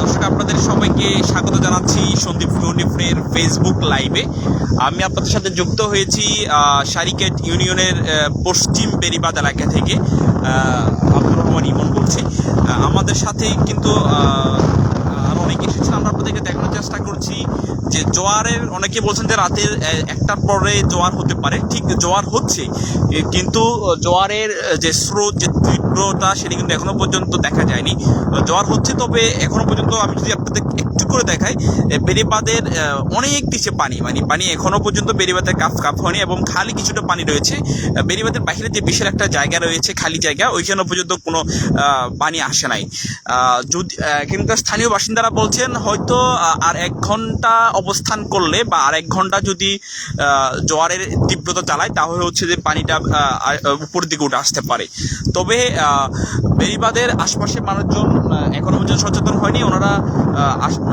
দর্শক, আপনাদের সবাইকে স্বাগত জানাচ্ছি সন্দীপ ইউনিফের ফেসবুক লাইভে আমি আপনাদের সাথে যুক্ত হয়েছি সারিকেট ইউনিয়নের পশ্চিম বেরিবাদ এলাকা থেকে আব্দুর রহমান ইমন বলছি। আমাদের সাথে কিন্তু আর অনেকে এসেছেন। আমরা আপনাদেরকে দেখানোর চেষ্টা করছি যে জোয়ারের অনেকে বলছেন যে রাতের একটার পরে জোয়ার হতে পারে। ঠিক জোয়ার হচ্ছে কিন্তু জোয়ারের যে স্রোত যে তীব্রতা সেটা কিন্তু এখনও পর্যন্ত দেখা যায়নি। জোয়ার হচ্ছে তবে এখনও পর্যন্ত আমি যদি আপনাদের একটু করে দেখাই আহ, অনেক নিচে পানি মানে পানি এখনও পর্যন্ত বেড়িবাঁধের কাপ কাপ হয়নি এবং খালি কিছুটা পানি রয়েছে। আহ, বেড়িবাঁধের বাইরে যে বিশাল একটা জায়গা রয়েছে খালি জায়গা ওইখানে পর্যন্ত কোনো পানি আসে নাই। যদি এখানকার স্থানীয় বাসিন্দারা বলছেন হয়তো আর এক ঘণ্টা অবস্থান করলে বা আরেক ঘণ্টা যদি জোয়ারের তীব্রতা চালায়, তাহলে হচ্ছে যে পানিটা উপরের দিকে উঠে আসতে পারে। তবে বেরিবাদের আশপাশের মানুষজন এখনও এখনও পর্যন্ত সচেতন হয়নি। ওনারা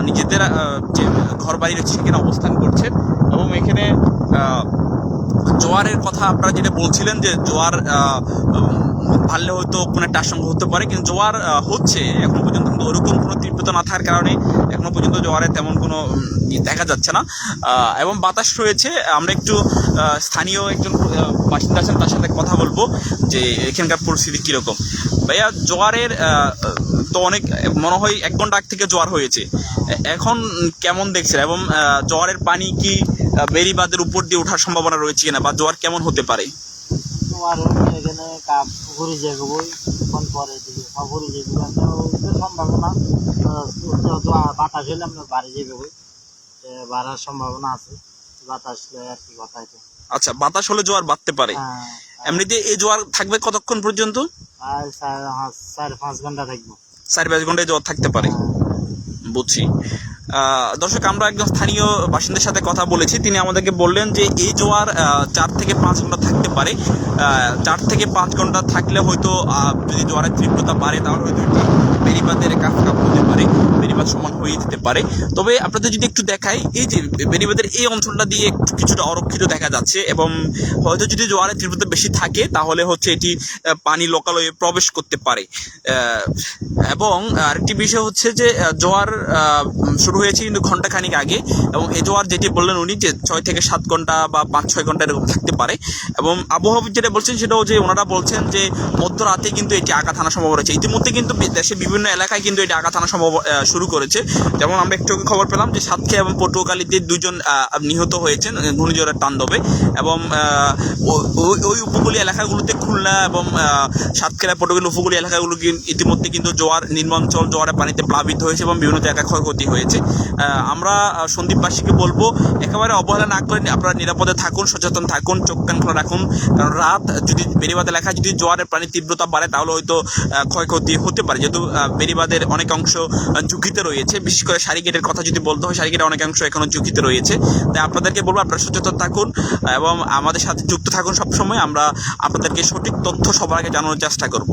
নিজেদের যে ঘর বাড়ি রয়েছে সেখানে অবস্থান করছেন এবং এখানে জোয়ারের কথা আপনারা যেটা বলছিলেন যে জোয়ার ভাললে হয়তো কোনো একটা আশঙ্কা হতে পারে, কিন্তু জোয়ার হচ্ছে। এখনও পর্যন্ত কিন্তু ওরকম কোনো তীব্রতা না থাকার কারণে এখনও পর্যন্ত জোয়ারে তেমন কোনো দেখা যাচ্ছে না। এবং বাতাস রয়েছে। আমরা একটু স্থানীয় একজন বাসিন্দা আছেন, তার সাথে কথা বলব যে এখানকার পরিস্থিতি কীরকম। ভাইয়া, জোয়ারের তো অনেক, মনে হয় এক ঘণ্টা আগ থেকে জোয়ার হয়েছে। এখন কেমন দেখছেন? এবং জোয়ারের পানি কি বেড়িবাঁধের উপর দিয়ে ওঠার সম্ভাবনা রয়েছে কিনা বা জোয়ার কেমন হতে পারে? তোমার এখানে কাপ ঘুরে যাব কোন পরে দিকে সব ঘুরে যাব সম্ভাবনা আহ, তো তো বাতাস হলে আমরা বাড়ি যাবে বাড়ার সম্ভাবনা আছে বাতাস আর কি কথা এটা। আচ্ছা বাতাস হলে জোয়ার বাড়তে পারে। হ্যাঁ এমনিতে এই জোয়ার থাকবে কতক্ষণ পর্যন্ত? আর চার হ্যাঁ, পাঁচ ঘণ্টা থাকব। চার পাঁচ ঘন্টায় জোয়ার থাকতে পারে। বুঝছি। আহ, দর্শক, আমরা একজন স্থানীয় বাসিন্দার সাথে কথা বলেছি। তিনি আমাদেরকে বললেন যে, এই জোয়ার চার থেকে পাঁচ ঘণ্টা থাকতে পারে। চার থেকে পাঁচ ঘণ্টা থাকলে হয়তো যদি জোয়ারের তীব্রতা বাড়ে, তাহলে হয়তো বেরিবাদের কাপ কাপ হতে পারে। বেরিবাদ সমান হয়ে যেতে পারে। তবে আপনাদের যদি একটু দেখাই, এই যে বেড়িবাঁধের এই অঞ্চলটা দিয়ে একটু কিছুটা অরক্ষিত দেখা যাচ্ছে এবং হয়তো যদি জোয়ারের তীব্রতা বেশি থাকে, তাহলে হচ্ছে এটি পানি লোকালয়ে প্রবেশ করতে পারে। এবং আরেকটি বিষয় হচ্ছে যে জোয়ার শুরু হয়েছে কিন্তু ঘণ্টা খানিক আগে এবং এই জোয়ার যেটি বললেন উনি যে ছয় থেকে সাত ঘণ্টা বা পাঁচ ছয় ঘণ্টা এরকম থাকতে পারে। এবং আবহাওয়া যেটা বলছেন সেটাও যে ওনারা বলছেন যে, মধ্যরাতে কিন্তু এটি আঘাত আনা সম্ভব রয়েছে। ইতিমধ্যে কিন্তু দেশের বিভিন্ন এলাকায় কিন্তু এটি আঘাত আনা সম্ভব শুরু করেছে। যেমন আমরা একটু খবর পেলাম যে সাতক্ষীরা এবং পটুয়াখালীতে দুজন নিহত হয়েছেন ঘূর্ণিঝড়ের তাণ্ডবে এবং ওই উপকূলীয় এলাকাগুলোতে খুলনা এবং সাতক্ষীরা পটুয়াখালী উপকূলীয় এলাকাগুলো ইতিমধ্যে কিন্তু জোয়ার নির্মাঞ্চল জোয়ারের পানিতে প্লাবিত হয়েছে এবং বিভিন্ন জায়গায় ক্ষয়ক্ষতি হয়েছে। আমরা সন্দীপবাসীকে বলব একেবারে অবহেলা না করে আপনারা নিরাপদে থাকুন সচেতন থাকুন চোখ কান খোলা রাখুন। কারণ রাত যদি বেড়িবাদ এলাকায় যদি জোয়ারের পানির তীব্রতা বাড়ে তাহলে হয়তো ক্ষয়ক্ষতি হতে পারে। যেহেতু আহ, বেড়িবাঁধের অনেক অংশ ঝুঁকিতে রয়েছে বিশেষ করে সারিগেটের কথা যদি বলতে হয় সারিগেটের অনেকাংশ এখনও এখনও ঝুঁকিতে রয়েছে। তাই আপনাদেরকে বলব, আপনারা সচেতন থাকুন এবং আমাদের সাথে যুক্ত থাকুন সবসময়। আমরা আপনাদেরকে সঠিক তথ্য সবার আগে জানানোর চেষ্টা করব।